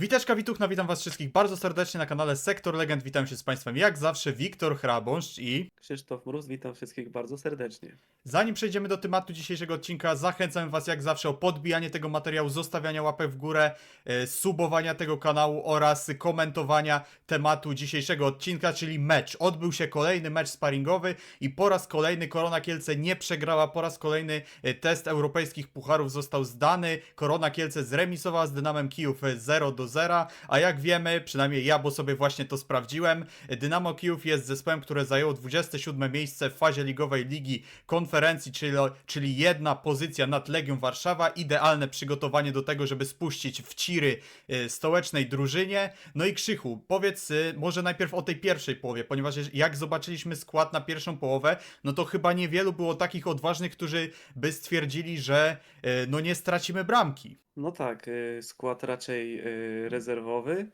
Witeczka Wituchna, witam was wszystkich bardzo serdecznie na kanale Sektor Legend. Witam się z państwem jak zawsze, Wiktor Hrabąszcz i Krzysztof Mróz, witam wszystkich bardzo serdecznie. zanim przejdziemy do tematu dzisiejszego odcinka, zachęcam was jak zawsze o podbijanie tego materiału, zostawiania łapek w górę, e, subowania tego kanału oraz komentowania tematu dzisiejszego odcinka, czyli mecz. Odbył się kolejny mecz sparingowy i po raz kolejny Korona Kielce nie przegrała, po raz kolejny e, test europejskich pucharów został zdany. Korona Kielce zremisowała z Dynamem Kijów e, 0 do 0, a jak wiemy, przynajmniej ja, bo sobie właśnie to sprawdziłem, Dynamo Kijów jest zespołem, które zajęło 27 miejsce w fazie ligowej Ligi Konferencji, czyli, czyli jedna pozycja nad Legią Warszawa, idealne przygotowanie do tego, żeby spuścić w ciry e, stołecznej drużynie. No i Krzychu, powiedz e, może najpierw o tej pierwszej połowie, ponieważ jak zobaczyliśmy skład na pierwszą połowę, no to chyba niewielu było takich odważnych, którzy by stwierdzili, że e, no nie stracimy bramki. No tak, y, skład raczej y, rezerwowy,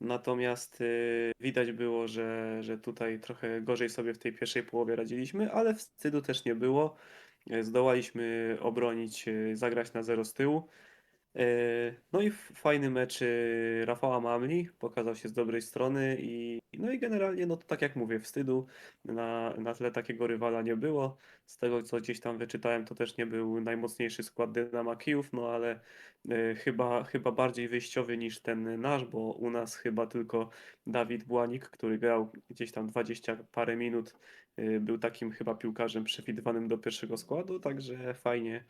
natomiast y, widać było, że, że tutaj trochę gorzej sobie w tej pierwszej połowie radziliśmy, ale wstydu też nie było. Zdołaliśmy obronić, zagrać na zero z tyłu. Y, No i fajny mecz y, Rafała Mamli, pokazał się z dobrej strony i no i generalnie, no to tak jak mówię, wstydu na, na tle takiego rywala nie było. Z tego, co gdzieś tam wyczytałem, to też nie był najmocniejszy skład Dynama Kijów, no ale y, chyba, chyba bardziej wyjściowy niż ten nasz, bo u nas chyba tylko Dawid Błanik, który grał gdzieś tam 20 parę minut, y, był takim chyba piłkarzem przewidywanym do pierwszego składu, także fajnie,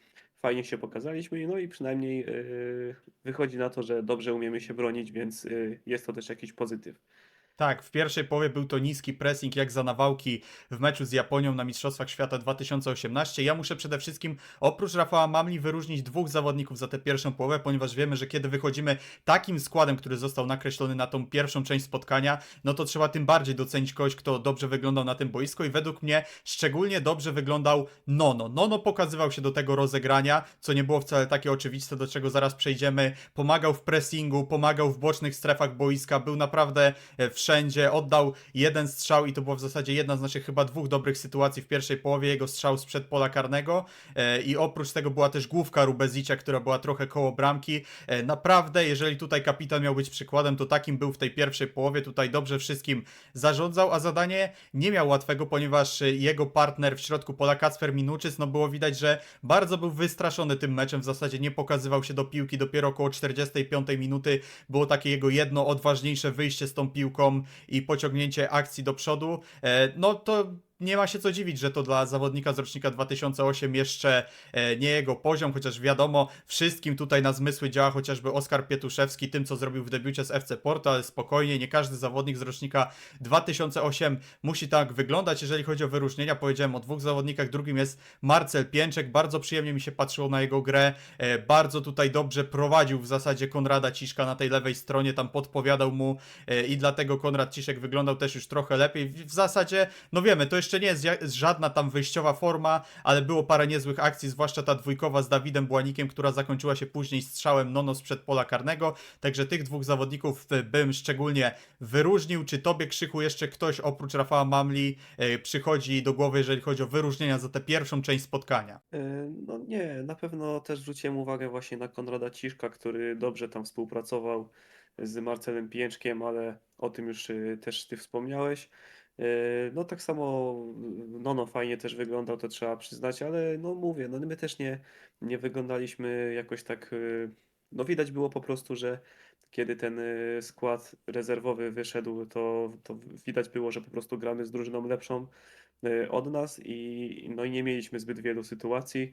fajnie się pokazaliśmy, no i przynajmniej y, wychodzi na to, że dobrze umiemy się bronić, więc y, jest to też jakiś pozytyw. Tak, w pierwszej połowie był to niski pressing jak za nawałki w meczu z Japonią na Mistrzostwach Świata 2018. Ja muszę przede wszystkim oprócz Rafała Mamli wyróżnić dwóch zawodników za tę pierwszą połowę, ponieważ wiemy, że kiedy wychodzimy takim składem, który został nakreślony na tą pierwszą część spotkania, no to trzeba tym bardziej docenić kogoś, kto dobrze wyglądał na tym boisku i według mnie szczególnie dobrze wyglądał Nono. Nono pokazywał się do tego rozegrania, co nie było wcale takie oczywiste, do czego zaraz przejdziemy. Pomagał w pressingu, pomagał w bocznych strefach boiska, był naprawdę e, wszędzie, oddał jeden strzał i to była w zasadzie jedna z naszych chyba dwóch dobrych sytuacji w pierwszej połowie, jego strzał sprzed pola karnego. E, i oprócz tego była też główka Rubezicia, która była trochę koło bramki. E, Naprawdę, jeżeli tutaj kapitan miał być przykładem, to takim był w tej pierwszej połowie, tutaj dobrze wszystkim zarządzał, a zadanie nie miał łatwego, ponieważ jego partner w środku pola Kacper Minuczyc, no było widać, że bardzo był wystraszony tym meczem, w zasadzie nie pokazywał się do piłki, dopiero około 45 minuty było takie jego jedno odważniejsze wyjście z tą piłką i pociągnięcie akcji do przodu, e, no to nie ma się co dziwić, że to dla zawodnika z rocznika 2008 jeszcze e, nie jego poziom, chociaż wiadomo, wszystkim tutaj na zmysły działa chociażby Oskar Pietuszewski tym, co zrobił w debiucie z FC Porto, ale spokojnie, nie każdy zawodnik z rocznika 2008 musi tak wyglądać. Jeżeli chodzi o wyróżnienia, powiedziałem o dwóch zawodnikach, drugim jest Marcel Pięczek, bardzo przyjemnie mi się patrzyło na jego grę, e, bardzo tutaj dobrze prowadził w zasadzie Konrada Ciszka na tej lewej stronie, tam podpowiadał mu e, i dlatego Konrad Ciszek wyglądał też już trochę lepiej. W zasadzie, no wiemy, to jeszcze nie jest żadna tam wyjściowa forma, ale było parę niezłych akcji, zwłaszcza ta dwójkowa z Dawidem Błanikiem, która zakończyła się później strzałem Nono sprzed pola karnego, także tych dwóch zawodników e, bym szczególnie wyróżnił. Czy tobie, Krzychu, jeszcze ktoś oprócz Rafała Mamli e, przychodzi do głowy, jeżeli chodzi o wyróżnienia za tę pierwszą część spotkania? E, No nie, na pewno też zwróciłem uwagę właśnie na Konrada Ciszka, który dobrze tam współpracował z Marcelem Pięczkiem, ale o tym już też ty wspomniałeś. E, No tak samo Nono fajnie też wyglądał, to trzeba przyznać, ale no mówię, no my też nie, nie wyglądaliśmy jakoś tak, y, no widać było po prostu, że kiedy ten y, skład rezerwowy wyszedł, to, to widać było, że po prostu gramy z drużyną lepszą od nas i, no i nie mieliśmy zbyt wielu sytuacji.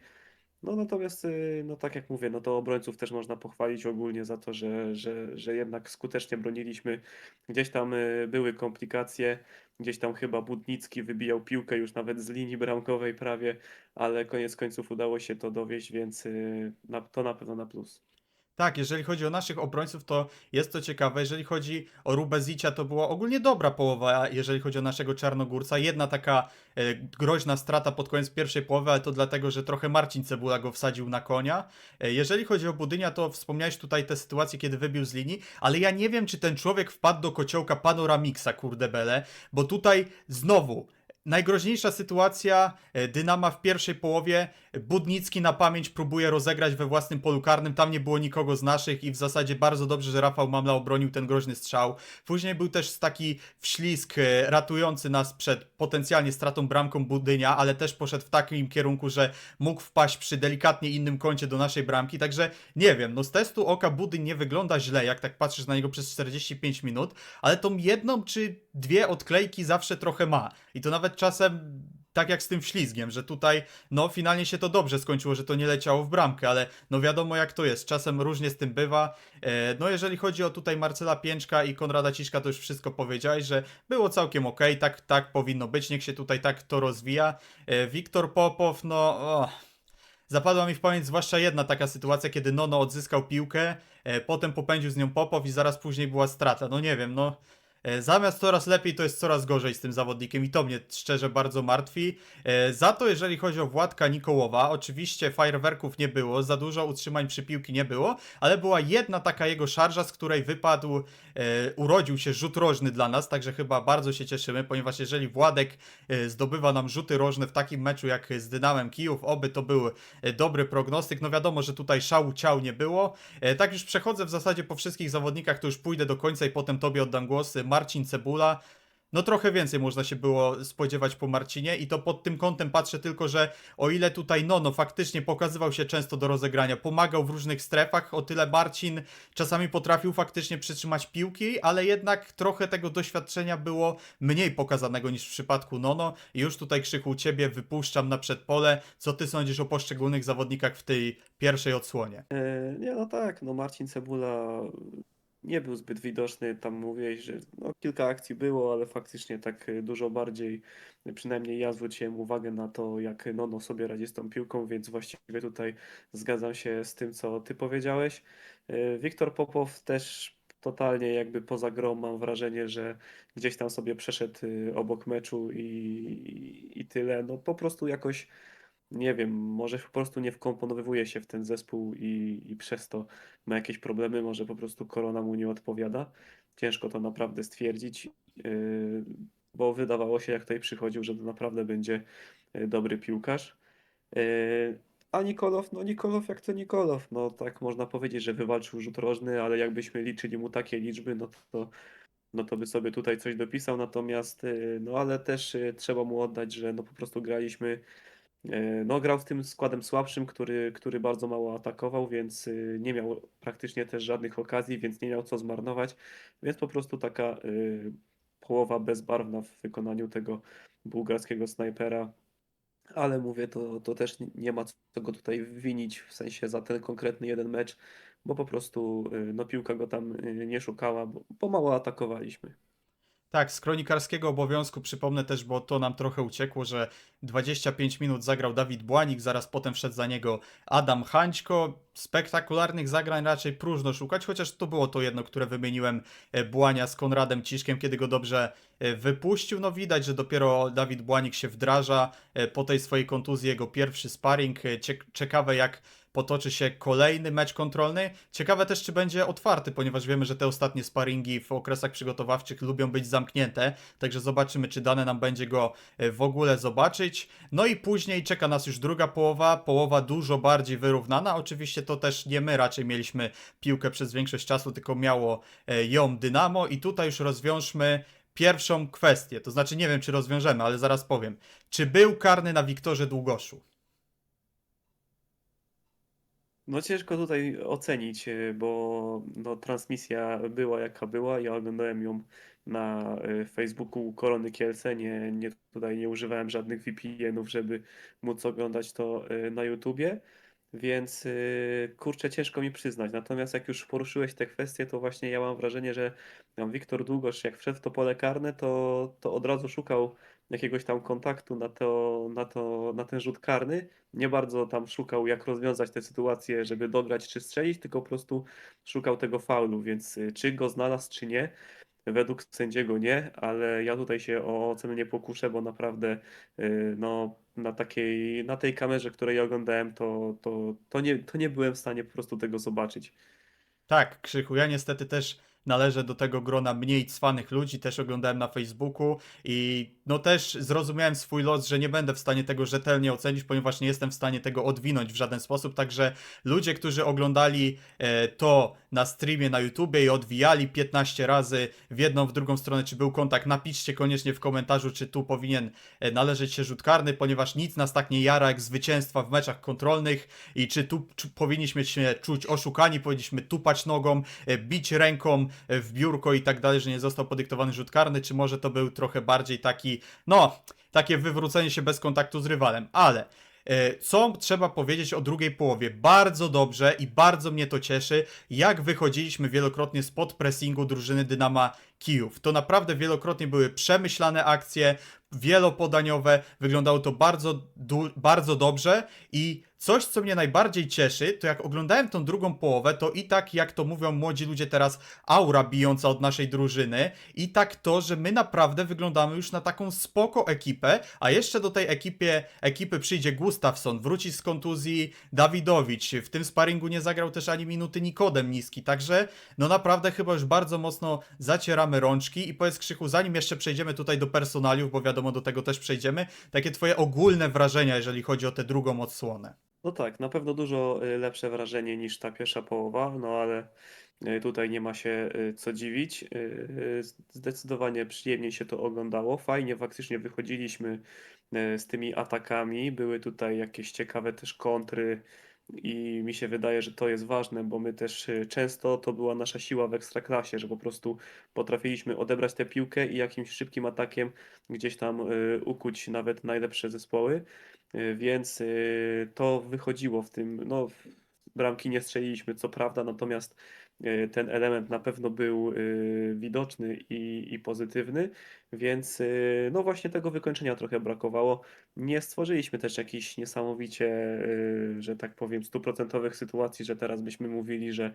No natomiast, no tak jak mówię, no to obrońców też można pochwalić ogólnie za to, że, że, że jednak skutecznie broniliśmy. Gdzieś tam były komplikacje, gdzieś tam chyba Budnicki wybijał piłkę już nawet z linii bramkowej prawie, ale koniec końców udało się to dowieść, więc y, na, to na pewno na plus. Tak, jeżeli chodzi o naszych obrońców, to jest to ciekawe. Jeżeli chodzi o Rubezicia, to była ogólnie dobra połowa, jeżeli chodzi o naszego Czarnogórca. Jedna taka e, groźna strata pod koniec pierwszej połowy, ale to dlatego, że trochę Marcin Cebula go wsadził na konia. E, jeżeli chodzi o Budynia, to wspomniałeś tutaj tę sytuację, kiedy wybił z linii, ale ja nie wiem, czy ten człowiek wpadł do kociołka Panoramixa, kurde bele, bo tutaj znowu najgroźniejsza sytuacja e, Dynama w pierwszej połowie. Budnicki na pamięć próbuje rozegrać we własnym polu karnym. Tam nie było nikogo z naszych i w zasadzie bardzo dobrze, że Rafał Mamla obronił ten groźny strzał. Później był też taki wślizg e, ratujący nas przed potencjalnie stratą bramką Budynia, ale też poszedł w takim kierunku, że mógł wpaść przy delikatnie innym kącie do naszej bramki. Także nie wiem, no z testu oka Budyń nie wygląda źle, jak tak patrzysz na niego przez 45 minut, ale tą jedną czy dwie odklejki zawsze trochę ma. I to nawet czasem tak jak z tym ślizgiem, że tutaj no finalnie się to dobrze skończyło, że to nie leciało w bramkę, ale no wiadomo jak to jest, czasem różnie z tym bywa. E, no jeżeli chodzi o tutaj Marcela Pięczka i Konrada Ciszka, to już wszystko powiedziałeś, że było całkiem ok, tak, tak powinno być, niech się tutaj tak to rozwija. E, Wiktor Popow, no... O. Zapadła mi w pamięć zwłaszcza jedna taka sytuacja, kiedy Nono odzyskał piłkę, e, potem popędził z nią Popow i zaraz później była strata. No nie wiem, no Zamiast coraz lepiej, to jest coraz gorzej z tym zawodnikiem i to mnie szczerze bardzo martwi. E, Za to, jeżeli chodzi o Władka Nikołowa, oczywiście fajerwerków nie było, za dużo utrzymań przy piłki nie było, ale była jedna taka jego szarża, z której wypadł, e, urodził się rzut rożny dla nas, także chyba bardzo się cieszymy, ponieważ jeżeli Władek e, zdobywa nam rzuty rożne w takim meczu jak z Dynamem Kijów, oby to był e, dobry prognostyk. No wiadomo, że tutaj szału ciał nie było. E, Tak już przechodzę w zasadzie po wszystkich zawodnikach, to już pójdę do końca i potem tobie oddam głos. Marcin Cebula. No trochę więcej można się było spodziewać po Marcinie i to pod tym kątem patrzę tylko, że o ile tutaj Nono faktycznie pokazywał się często do rozegrania, pomagał w różnych strefach, o tyle Marcin czasami potrafił faktycznie przytrzymać piłki, ale jednak trochę tego doświadczenia było mniej pokazanego niż w przypadku Nono i już tutaj Krzyku ciebie wypuszczam na przedpole. Co ty sądzisz o poszczególnych zawodnikach w tej pierwszej odsłonie? E, Nie, no tak, no Marcin Cebula nie był zbyt widoczny, tam mówiłeś, że no, kilka akcji było, ale faktycznie tak e, dużo bardziej, e, przynajmniej ja zwróciłem uwagę na to, jak Nono sobie radzi z tą piłką, więc właściwie tutaj zgadzam się z tym, co ty powiedziałeś. E, Wiktor Popow też totalnie jakby poza grą mam wrażenie, że gdzieś tam sobie przeszedł obok meczu i, i, i tyle, no po prostu jakoś nie wiem, może po prostu nie wkomponowuje się w ten zespół i, i przez to ma jakieś problemy, może po prostu korona mu nie odpowiada. Ciężko to naprawdę stwierdzić, yy, bo wydawało się, jak tutaj przychodził, że to naprawdę będzie yy, dobry piłkarz. Yy, A Nikolow, no Nikolow jak to Nikolow, no tak można powiedzieć, że wywalczył rzut rożny, ale jakbyśmy liczyli mu takie liczby, no to, no to by sobie tutaj coś dopisał, natomiast, no ale też trzeba mu oddać, że no po prostu graliśmy No, grał z tym składem słabszym, który, który bardzo mało atakował, więc y, nie miał praktycznie też żadnych okazji, więc nie miał co zmarnować. Więc po prostu taka y, połowa bezbarwna w wykonaniu tego bułgarskiego snajpera. Ale mówię, to, to też nie- ma co go tutaj winić w sensie za ten konkretny jeden mecz, bo po prostu y, no, piłka go tam nie szukała, bo, bo mało atakowaliśmy. Tak, z kronikarskiego obowiązku przypomnę też, bo to nam trochę uciekło, że 25 minut zagrał Dawid Błanik, zaraz potem wszedł za niego Adam Hańćko. Spektakularnych zagrań raczej próżno szukać, chociaż to było to jedno, które wymieniłem e, Błania z Konradem Ciszkiem, kiedy go dobrze e, wypuścił. No widać, że dopiero Dawid Błanik się wdraża e, po tej swojej kontuzji, jego pierwszy sparring. Cie- Ciekawe jak potoczy się kolejny mecz kontrolny. Ciekawe też, czy będzie otwarty, ponieważ wiemy, że te ostatnie sparingi w okresach przygotowawczych lubią być zamknięte, także zobaczymy, czy dane nam będzie go e, w ogóle zobaczyć. No i później czeka nas już druga połowa, połowa dużo bardziej wyrównana. Oczywiście to też nie my raczej mieliśmy piłkę przez większość czasu, tylko miało e, ją Dynamo i tutaj już rozwiążmy pierwszą kwestię. To znaczy nie wiem, czy rozwiążemy, ale zaraz powiem. Czy był karny na Wiktorze Długoszu? No ciężko tutaj ocenić, y, bo no, transmisja była jaka była. Ja oglądałem ją na y, Facebooku Korony Kielce. Nie, nie, tutaj nie używałem żadnych VPN-ów, żeby móc oglądać to y, na YouTubie. Więc kurczę, ciężko mi przyznać. Natomiast jak już poruszyłeś te kwestie, to właśnie ja mam wrażenie, że Wiktor Długosz, jak wszedł w to pole karne, to, to od razu szukał jakiegoś tam kontaktu na to, na to, na ten rzut karny nie bardzo tam szukał, jak rozwiązać tę sytuację, żeby dograć czy strzelić, tylko po prostu szukał tego faulu, więc y, czy go znalazł, czy nie, według sędziego nie, ale ja tutaj się o ocenę nie pokuszę, bo naprawdę y, no, na takiej, na tej kamerze, której oglądałem, to, to, to, nie, to nie byłem w stanie po prostu tego zobaczyć. Tak, Krzychu, ja niestety też należę do tego grona mniej cwanych ludzi, też oglądałem na Facebooku i no też zrozumiałem swój los, że nie będę w stanie tego rzetelnie ocenić, ponieważ nie jestem w stanie tego odwinąć w żaden sposób, także ludzie, którzy oglądali e, to na streamie na YouTubie i odwijali 15 razy w jedną, w drugą stronę, czy był kontakt, napiszcie koniecznie w komentarzu, czy tu powinien e, należeć się rzut karny, ponieważ nic nas tak nie jara jak zwycięstwa w meczach kontrolnych. I czy tu czy powinniśmy się czuć oszukani, powinniśmy tupać nogą, e, bić ręką e, w biurko i tak dalej, że nie został podyktowany rzut karny, czy może to był trochę bardziej taki, no, takie wywrócenie się bez kontaktu z rywalem, ale co trzeba powiedzieć o drugiej połowie? Bardzo dobrze i bardzo mnie to cieszy, jak wychodziliśmy wielokrotnie spod pressingu drużyny Dynama Kijów. To naprawdę wielokrotnie były przemyślane akcje, wielopodaniowe, wyglądało to bardzo, bardzo dobrze i coś, co mnie najbardziej cieszy, to jak oglądałem tą drugą połowę, to i tak, jak to mówią młodzi ludzie teraz, aura bijąca od naszej drużyny i tak to, że my naprawdę wyglądamy już na taką spoko ekipę, a jeszcze do tej ekipie, ekipy przyjdzie Gustafsson, wróci z kontuzji Dawidowicz, w tym sparingu nie zagrał też ani minuty Nikodem Niski, także no naprawdę chyba już bardzo mocno zacieramy rączki i powiedz Krzychu, zanim jeszcze przejdziemy tutaj do personaliów, bo wiadomo do tego też przejdziemy, takie twoje ogólne wrażenia, jeżeli chodzi o tę drugą odsłonę. No tak, na pewno dużo y, lepsze wrażenie niż ta pierwsza połowa, no ale y, tutaj nie ma się y, co dziwić. Zdecydowanie przyjemniej się to oglądało. Fajnie faktycznie wychodziliśmy z tymi atakami. Były tutaj jakieś ciekawe też kontry i mi się wydaje, że to jest ważne, bo my też y, często to była nasza siła w ekstraklasie, że po prostu potrafiliśmy odebrać tę piłkę i jakimś szybkim atakiem gdzieś tam y, ukuć nawet najlepsze zespoły. Y, Więc to wychodziło w tym. No, w- bramki nie strzeliliśmy, co prawda, natomiast ten element na pewno był y, widoczny i, i pozytywny, więc y, no właśnie tego wykończenia trochę brakowało. Nie stworzyliśmy też jakichś niesamowicie, y, że tak powiem, stuprocentowych sytuacji, że teraz byśmy mówili, że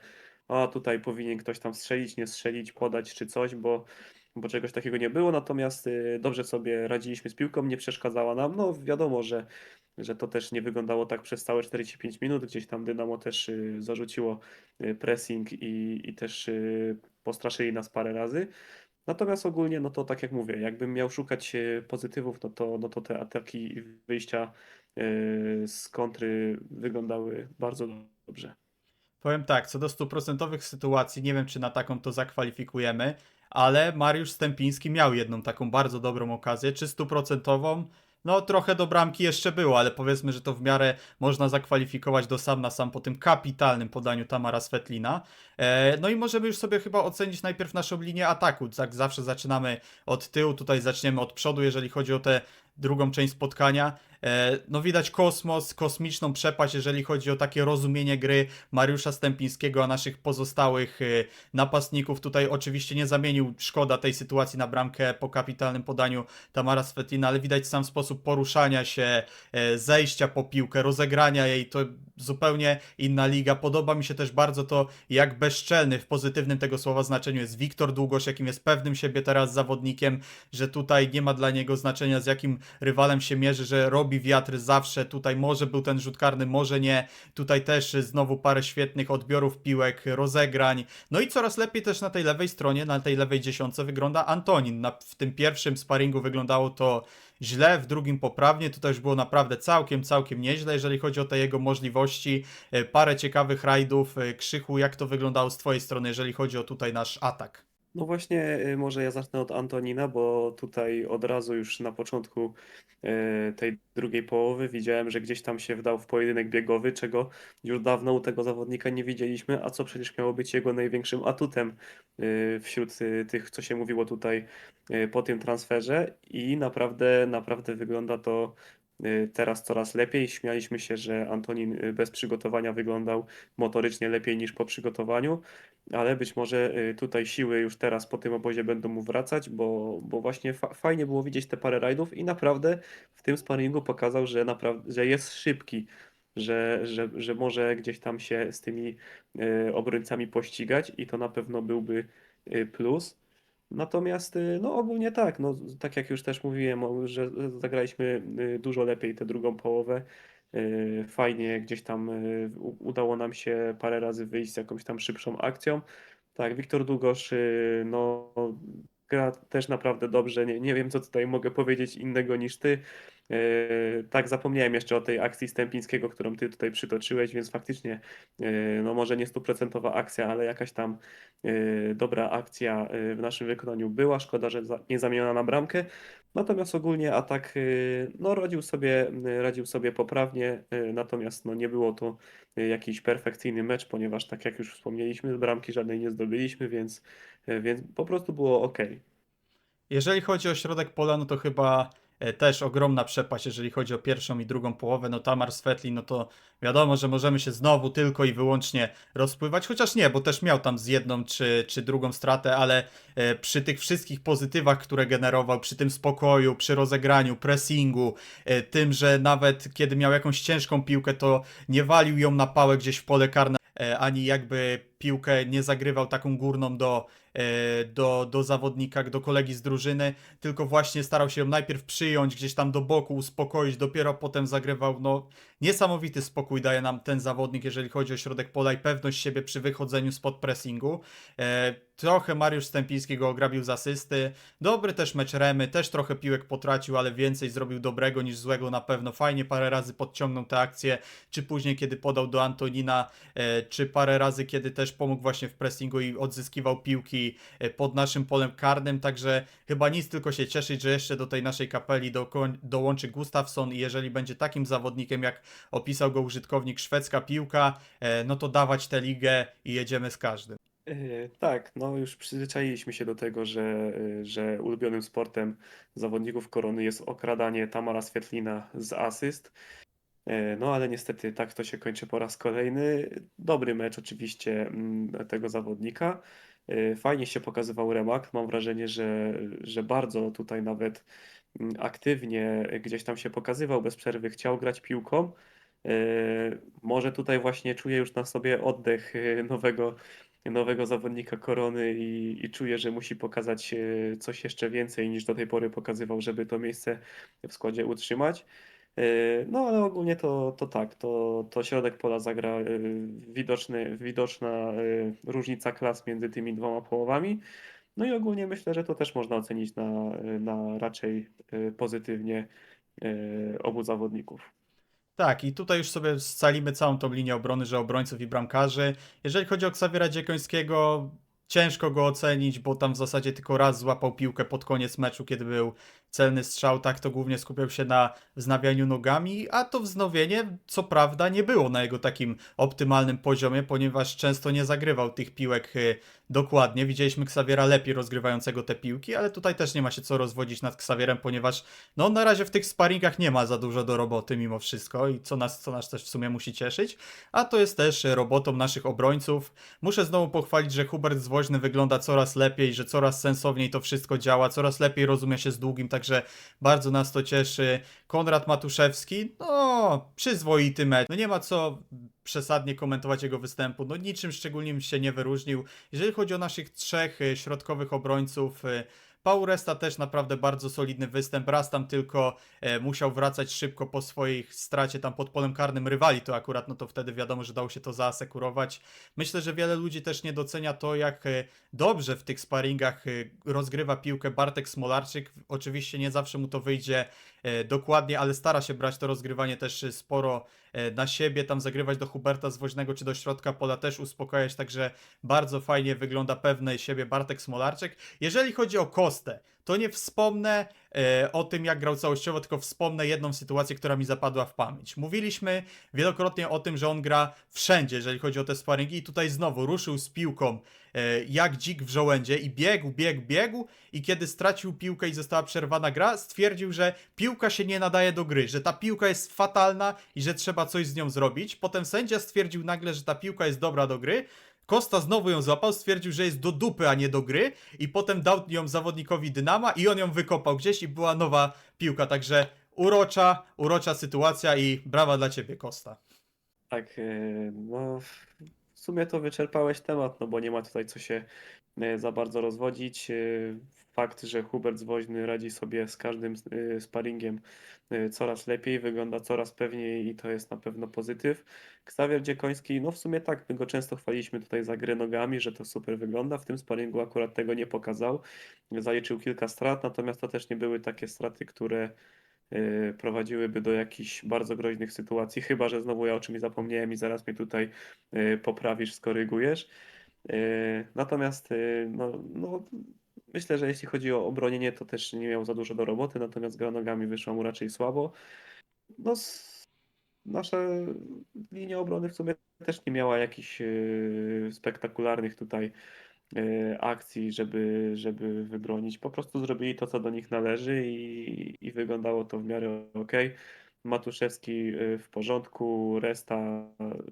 a tutaj powinien ktoś tam strzelić, nie strzelić, podać czy coś, bo bo czegoś takiego nie było, natomiast y, dobrze sobie radziliśmy z piłką, nie przeszkadzała nam. No wiadomo, że, że to też nie wyglądało tak przez całe 45 minut, gdzieś tam Dynamo też y, zarzuciło y, pressing i, i też y, postraszyli nas parę razy. Natomiast ogólnie, no to tak jak mówię, jakbym miał szukać pozytywów, no to, no to te ataki i wyjścia z kontry wyglądały bardzo dobrze. Powiem tak, co do stuprocentowych sytuacji, nie wiem czy na taką to zakwalifikujemy, ale Mariusz Stępiński miał jedną taką bardzo dobrą okazję, czy stuprocentową, no trochę do bramki jeszcze było, ale powiedzmy, że to w miarę można zakwalifikować do sam na sam po tym kapitalnym podaniu Tamara Svetlina. E, no i możemy już sobie chyba ocenić najpierw naszą linię ataku, tak zawsze zaczynamy od tyłu, tutaj zaczniemy od przodu, jeżeli chodzi o tę drugą część spotkania. E, no widać kosmos, kosmiczną przepaść, jeżeli chodzi o takie rozumienie gry Mariusza Stępińskiego, a naszych pozostałych y, napastników. Tutaj oczywiście nie zamienił szkoda tej sytuacji na bramkę po kapitalnym podaniu Tamara Svetlina, ale widać sam sposób poruszania się, e, zejścia po piłkę, rozegrania jej, to zupełnie inna liga. Podoba mi się też bardzo to, jak bezczelny w pozytywnym tego słowa znaczeniu jest Wiktor Długosz, jakim jest pewnym siebie teraz zawodnikiem, że tutaj nie ma dla niego znaczenia z jakim rywalem się mierzy, że robi wiatr zawsze, tutaj może był ten rzut karny, może nie, tutaj też znowu parę świetnych odbiorów piłek, rozegrań, no i coraz lepiej też na tej lewej stronie, na tej lewej dziesiątce wygląda Antonin, na, w tym pierwszym sparingu wyglądało to źle, w drugim poprawnie, tutaj już było naprawdę całkiem, całkiem nieźle, jeżeli chodzi o te jego możliwości, E, parę ciekawych rajdów, E, Krzychu, jak to wyglądało z twojej strony, jeżeli chodzi o tutaj nasz atak? No właśnie, y, może ja zacznę od Antonina, bo tutaj od razu już na początku y, tej drugiej połowy widziałem, że gdzieś tam się wdał w pojedynek biegowy, czego już dawno u tego zawodnika nie widzieliśmy, a co przecież miało być jego największym atutem y, wśród tych, co się mówiło tutaj po tym transferze. I naprawdę, naprawdę wygląda to teraz coraz lepiej. Śmialiśmy się, że Antonin y, bez przygotowania wyglądał motorycznie lepiej niż po przygotowaniu ale być może y, tutaj siły już teraz po tym obozie będą mu wracać, bo, bo właśnie fa fajnie było widzieć te parę rajdów i naprawdę w tym sparingu pokazał, że, naprawdę, że jest szybki, że, że, że może gdzieś tam się z tymi y, obrońcami pościgać i to na pewno byłby y, plus. Natomiast y, no ogólnie tak, no, tak jak już też mówiłem, że zagraliśmy y, dużo lepiej tę drugą połowę. Y, Fajnie gdzieś tam udało nam się parę razy wyjść z jakąś tam szybszą akcją. Tak, Wiktor Długosz, no, gra też naprawdę dobrze. Nie, nie wiem, co tutaj mogę powiedzieć innego niż ty. Y, Tak, zapomniałem jeszcze o tej akcji Stępińskiego, którą ty tutaj przytoczyłeś, więc faktycznie, y, no może nie stuprocentowa akcja, ale jakaś tam y, dobra akcja w naszym wykonaniu była. Szkoda, że nie zamieniona na bramkę. Natomiast ogólnie atak, y, no, radził sobie, y, radził sobie poprawnie, y, natomiast no, nie było to jakiś perfekcyjny mecz, ponieważ tak jak już wspomnieliśmy, bramki żadnej nie zdobyliśmy, więc, więc po prostu było ok. Jeżeli chodzi o środek pola, no to chyba też ogromna przepaść, jeżeli chodzi o pierwszą i drugą połowę. No Tamar Svetli, no to wiadomo, że możemy się znowu tylko i wyłącznie rozpływać, chociaż nie, bo też miał tam z jedną czy, czy drugą stratę, ale e, przy tych wszystkich pozytywach, które generował, przy tym spokoju, przy rozegraniu, pressingu, e, tym, że nawet kiedy miał jakąś ciężką piłkę, to nie walił ją na pałę gdzieś w pole karne, e, ani jakby piłkę nie zagrywał taką górną do, e, do, do zawodnika, do kolegi z drużyny, tylko właśnie starał się ją najpierw przyjąć gdzieś tam do boku, uspokoić, dopiero potem zagrywał, no niesamowity spokój daje nam ten zawodnik, jeżeli chodzi o środek pola i pewność siebie przy wychodzeniu spod pressingu. E, trochę Mariusz Stępiński go ograbił z asysty, dobry też mecz Remy, też trochę piłek potracił, ale więcej zrobił dobrego niż złego na pewno, fajnie parę razy podciągnął tę akcję, czy później kiedy podał do Antonina, e, czy parę razy kiedy też pomógł właśnie w pressingu i odzyskiwał piłki e, pod naszym polem karnym, także chyba nic tylko się cieszyć, że jeszcze do tej naszej kapeli dokoń- dołączy Gustafsson i jeżeli będzie takim zawodnikiem, jak opisał go użytkownik szwedzka piłka, e, no to dawać tę ligę i jedziemy z każdym. Yy, Tak, no już przyzwyczailiśmy się do tego, że, że ulubionym sportem zawodników Korony jest okradanie Tamara Swietlina z asyst. Yy, No ale niestety tak to się kończy po raz kolejny. Dobry mecz oczywiście mm, tego zawodnika. Yy, Fajnie się pokazywał Remak. Mam wrażenie, że, że bardzo tutaj nawet mm, aktywnie gdzieś tam się pokazywał bez przerwy, chciał grać piłką. Yy, Może tutaj właśnie czuje już na sobie oddech nowego nowego zawodnika Korony i, i czuję, że musi pokazać e, coś jeszcze więcej niż do tej pory pokazywał, żeby to miejsce w składzie utrzymać. E, No ale ogólnie to, to tak, to, to środek pola zagra e, widoczny, widoczna e, różnica klas między tymi dwoma połowami. No i ogólnie myślę, że to też można ocenić na, na raczej pozytywnie obu zawodników. Tak, i tutaj już sobie scalimy całą tą linię obrony, że obrońców i bramkarzy. Jeżeli chodzi o Ksawiera Dziekońskiego, ciężko go ocenić, bo tam w zasadzie tylko raz złapał piłkę pod koniec meczu, kiedy był celny strzał, tak to głównie skupiał się na wznawianiu nogami, a to wznowienie, co prawda, nie było na jego takim optymalnym poziomie, ponieważ często nie zagrywał tych piłek y, dokładnie. Widzieliśmy Ksawiera lepiej rozgrywającego te piłki, ale tutaj też nie ma się co rozwodzić nad Ksawierem, ponieważ no na razie w tych sparingach nie ma za dużo do roboty mimo wszystko i co nas, co nas też w sumie musi cieszyć, a to jest też robotą naszych obrońców. Muszę znowu pochwalić, że Hubert Zwoźny wygląda coraz lepiej, że coraz sensowniej to wszystko działa, coraz lepiej rozumie się z długim, także bardzo nas to cieszy. Konrad Matuszewski, no przyzwoity mecz, no nie ma co przesadnie komentować jego występu, no niczym szczególnym się nie wyróżnił. Jeżeli chodzi o naszych trzech e, środkowych obrońców, e, Paul Resta też naprawdę bardzo solidny występ. Raz tam tylko e, musiał wracać szybko po swojej stracie tam pod polem karnym rywali, to akurat no to wtedy wiadomo, że dało się to zaasekurować. Myślę, że wiele ludzi też nie docenia to, jak e, dobrze w tych sparingach e, rozgrywa piłkę Bartek Smolarczyk. Oczywiście nie zawsze mu to wyjdzie dokładnie, ale stara się brać to rozgrywanie też e, sporo e, na siebie, tam zagrywać do Huberta Zwoźnego czy do środka pola też uspokajać, także bardzo fajnie wygląda pewny siebie Bartek Smolarczyk. Jeżeli chodzi o Kostę, to nie wspomnę e, o tym, jak grał całościowo, tylko wspomnę jedną sytuację, która mi zapadła w pamięć. Mówiliśmy wielokrotnie o tym, że on gra wszędzie, jeżeli chodzi o te sparingi i tutaj znowu ruszył z piłką e, jak dzik w żołędzie i biegł, biegł, biegł i kiedy stracił piłkę i została przerwana gra, stwierdził, że piłka się nie nadaje do gry, że ta piłka jest fatalna i że trzeba coś z nią zrobić. Potem sędzia stwierdził nagle, że ta piłka jest dobra do gry, Kosta znowu ją złapał, stwierdził, że jest do dupy, a nie do gry i potem dał ją zawodnikowi Dynama i on ją wykopał gdzieś i była nowa piłka, także urocza, urocza sytuacja i brawa dla ciebie Kosta. Tak, e, no w sumie to wyczerpałeś temat, no bo nie ma tutaj co się za bardzo rozwodzić. E, Fakt, że Hubert Zwoźny radzi sobie z każdym e, sparingiem e, coraz lepiej, wygląda coraz pewniej i to jest na pewno pozytyw. Ksawier Dziekoński, no w sumie tak, my go często chwaliliśmy tutaj za grę nogami, że to super wygląda. W tym sparingu akurat tego nie pokazał. Zaliczył kilka strat, natomiast to też nie były takie straty, które e, prowadziłyby do jakichś bardzo groźnych sytuacji, chyba że znowu ja o czymś zapomniałem i zaraz mnie tutaj e, poprawisz, skorygujesz. E, Natomiast e, no, no, myślę, że jeśli chodzi o obronienie, to też nie miał za dużo do roboty, natomiast gra nogami wyszła mu raczej słabo. No, nasza linia obrony w sumie też nie miała jakichś e, spektakularnych tutaj akcji, żeby, żeby wybronić. Po prostu zrobili to, co do nich należy i, i wyglądało to w miarę ok. Matuszewski e, w porządku, Resta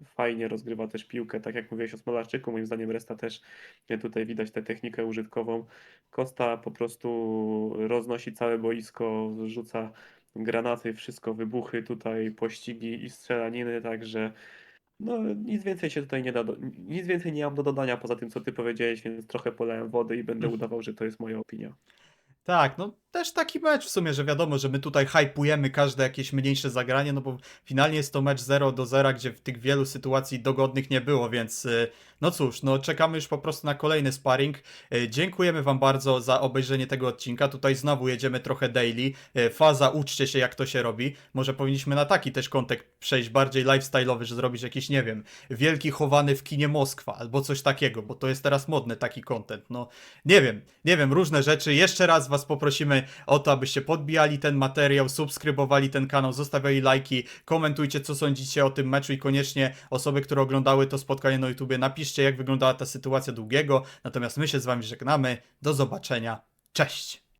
fajnie rozgrywa też piłkę, tak jak mówiłeś o Smolarczyku, moim zdaniem Resta też e, tutaj widać tę technikę użytkową. Costa po prostu roznosi całe boisko, rzuca granaty, wszystko, wybuchy tutaj, pościgi i strzelaniny, także no, nic więcej się tutaj nie da, do, nic więcej nie mam do dodania poza tym, co ty powiedziałeś, więc trochę polałem wody i będę udawał, że to jest moja opinia. Tak, no też taki mecz w sumie, że wiadomo, że my tutaj hypujemy każde jakieś mniejsze zagranie, no bo finalnie jest to mecz 0 do 0, gdzie w tych wielu sytuacji dogodnych nie było, więc y, no cóż, no czekamy już po prostu na kolejny sparring. Y, Dziękujemy wam bardzo za obejrzenie tego odcinka. Tutaj znowu jedziemy trochę daily. Y, Faza, uczcie się jak to się robi. Może powinniśmy na taki też kontekst przejść bardziej lifestyle'owy, że zrobić jakiś, nie wiem, wielki chowany w kinie Moskwa albo coś takiego, bo to jest teraz modny taki content. No nie wiem, nie wiem, różne rzeczy. Jeszcze raz was poprosimy o to, abyście podbijali ten materiał, subskrybowali ten kanał, zostawiali lajki, komentujcie co sądzicie o tym meczu i koniecznie osoby, które oglądały to spotkanie na YouTubie, napiszcie jak wyglądała ta sytuacja długiego. Natomiast my się z wami żegnamy. Do zobaczenia. Cześć!